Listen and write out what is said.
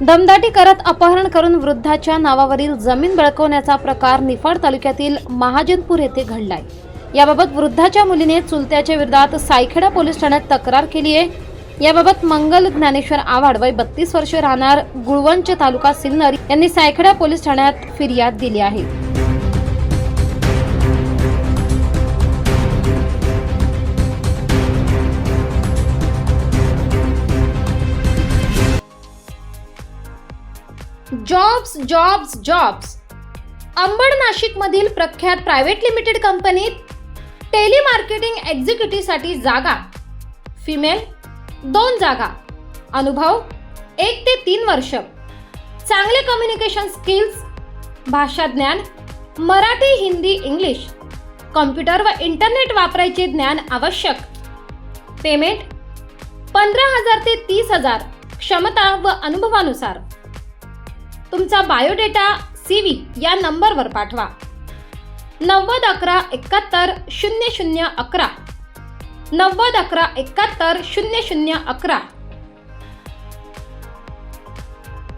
दमदाटी करत अपहरण करून वृद्धाच्या नावावरील जमीन बळकवण्याचा प्रकार निफाड तालुक्यातील महाजनपूर येथे घडलाय. याबाबत वृद्धाच्या मुलीने चुलत्याच्या विरोधात सायखेडा पोलीस ठाण्यात तक्रार केली आहे. याबाबत मंगल ज्ञानेश्वर आव्हाड वय बत्तीस वर्ष राहणार गुळवंच तालुका सिन्नर यांनी सायखेडा पोलीस ठाण्यात फिर्याद दिली आहे. जॉब्स जॉब्स जॉब्स अंबड नाशिकमधील प्रख्यात प्रायव्हेट लिमिटेड कंपनीत टेलिमार्केटिंग एक्झिक्युटिव्हसाठी जागा. फिमेल दोन जागा. अनुभव एक ते तीन वर्ष. चांगले कम्युनिकेशन स्किल्स भाषा ज्ञान मराठी हिंदी इंग्लिश. कॉम्प्युटर व इंटरनेट वापरायचे ज्ञान आवश्यक. पेमेंट पंधरा हजार ते तीस हजार. क्षमता व अनुभवानुसार. तुमचा बायोडेटा सी व्ही या नंबरवर पाठवा. नव्वद अकरा एकाहत्तर शून्य शून्य अकरा. नव्वद अकरा एकाहत्तर शून्य शून्य अकरा.